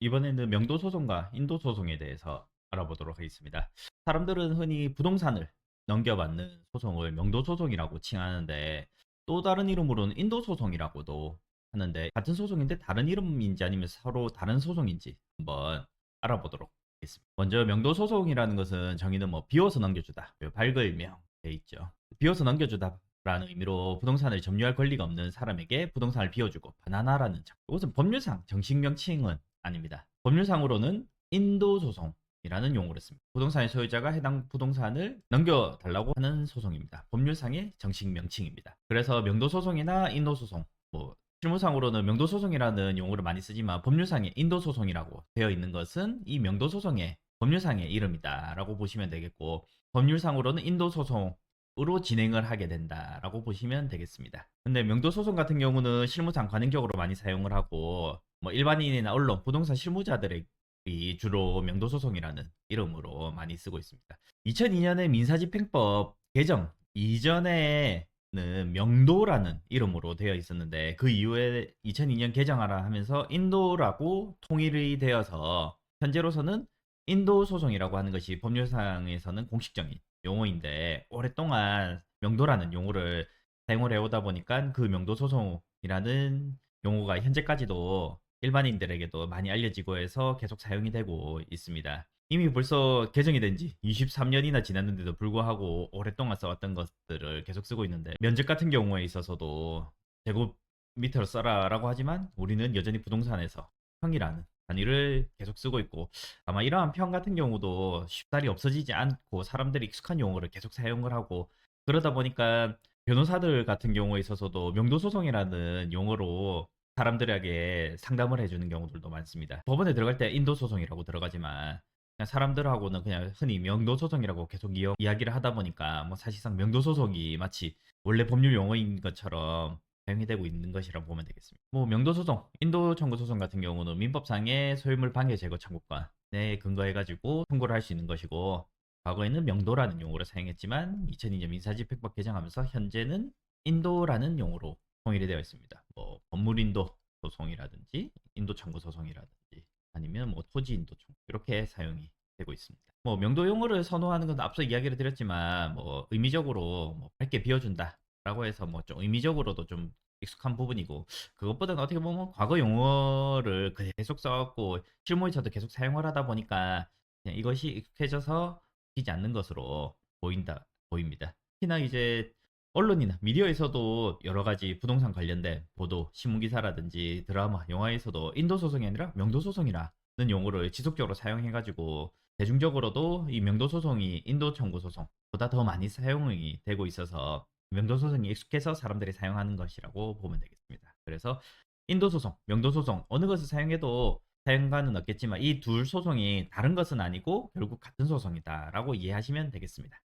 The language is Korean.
이번에는 명도 소송과 인도 소송에 대해서 알아보도록 하겠습니다. 사람들은 흔히 부동산을 넘겨받는 소송을 명도 소송이라고 칭하는데 또 다른 이름으로는 인도 소송이라고도 하는데 같은 소송인데 다른 이름인지 아니면 서로 다른 소송인지 한번 알아보도록 하겠습니다. 먼저 명도 소송이라는 것은 정의는 뭐 비워서 넘겨주다, 발글명 돼 있죠. 비워서 넘겨주다 라는 의미로 부동산을 점유할 권리가 없는 사람에게 부동산을 비워주고 바나나라는 장. 이것은 법률상 정식 명칭은 아닙니다. 법률상으로는 인도 소송이라는 용어를 씁니다. 부동산의 소유자가 해당 부동산을 넘겨달라고 하는 소송입니다. 법률상의 정식 명칭입니다. 그래서 명도 소송이나 인도 소송, 뭐 실무상으로는 명도 소송이라는 용어를 많이 쓰지만 법률상에 인도 소송이라고 되어 있는 것은 이 명도 소송의 법률상의 이름이다라고 보시면 되겠고 법률상으로는 인도 소송 으로 진행을 하게 된다라고 보시면 되겠습니다. 근데 명도 소송 같은 경우는 실무상 관행적으로 많이 사용을 하고 뭐 일반인이나 언론, 부동산 실무자들이 주로 명도 소송이라는 이름으로 많이 쓰고 있습니다. 2002년에 민사집행법 개정 이전에는 명도라는 이름으로 되어 있었는데 그 이후에 2002년 개정하라 하면서 인도라고 통일이 되어서 현재로서는 인도 소송이라고 하는 것이 법률상에서는 공식적인 용어인데 오랫동안 명도라는 용어를 사용을 해오다 보니까 그 명도 소송이라는 용어가 현재까지도 일반인들에게도 많이 알려지고 해서 계속 사용이 되고 있습니다. 이미 벌써 개정이 된 지 23년이나 지났는데도 불구하고 오랫동안 써왔던 것들을 계속 쓰고 있는데 면적 같은 경우에 있어서도 제곱 미터로 써라라고 하지만 우리는 여전히 부동산에서 평이라는 단위를 계속 쓰고 있고 아마 이러한 평 같은 경우도 쉽사리 없어지지 않고 사람들이 익숙한 용어를 계속 사용을 하고 그러다 보니까 변호사들 같은 경우에 있어서도 명도소송이라는 용어로 사람들에게 상담을 해주는 경우들도 많습니다. 법원에 들어갈 때 인도 소송이라고 들어가지만 그냥 사람들하고는 그냥 흔히 명도 소송이라고 계속 이어, 이야기를 하다 보니까 뭐 사실상 명도 소송이 마치 원래 법률 용어인 것처럼 사용이 되고 있는 것이라고 보면 되겠습니다. 뭐 명도 소송, 인도 청구 소송 같은 경우는 민법상의 소유물 방해 제거 청구권에 근거해가지고 청구를 할 수 있는 것이고 과거에는 명도라는 용어를 사용했지만 2002년 민사집행법 개정하면서 현재는 인도라는 용어로 통일이 되어 있습니다. 뭐 건물인도 소송이라든지 인도 청구 소송이라든지 아니면 뭐 토지 인도 청구 이렇게 사용이 되고 있습니다. 뭐 명도 용어를 선호하는 건 앞서 이야기를 드렸지만 뭐 의미적으로 뭐 밝게 비워준다라고 해서 뭐 좀 의미적으로도 좀 익숙한 부분이고 그것보다는 어떻게 보면 과거 용어를 계속 써갖고 실무에서도 계속 사용을 하다 보니까 이것이 익숙해져서 바뀌지 않는 것으로 보인다 보입니다. 특히나 이제 언론이나 미디어에서도 여러 가지 부동산 관련된 보도, 신문 기사라든지 드라마, 영화에서도 인도 소송이 아니라 명도 소송이라는 용어를 지속적으로 사용해가지고 대중적으로도 이 명도 소송이 인도 청구 소송보다 더 많이 사용이 되고 있어서 명도 소송이 익숙해서 사람들이 사용하는 것이라고 보면 되겠습니다. 그래서 인도 소송, 명도 소송 어느 것을 사용해도 사용가는 없겠지만 이 둘 소송이 다른 것은 아니고 결국 같은 소송이다라고 이해하시면 되겠습니다.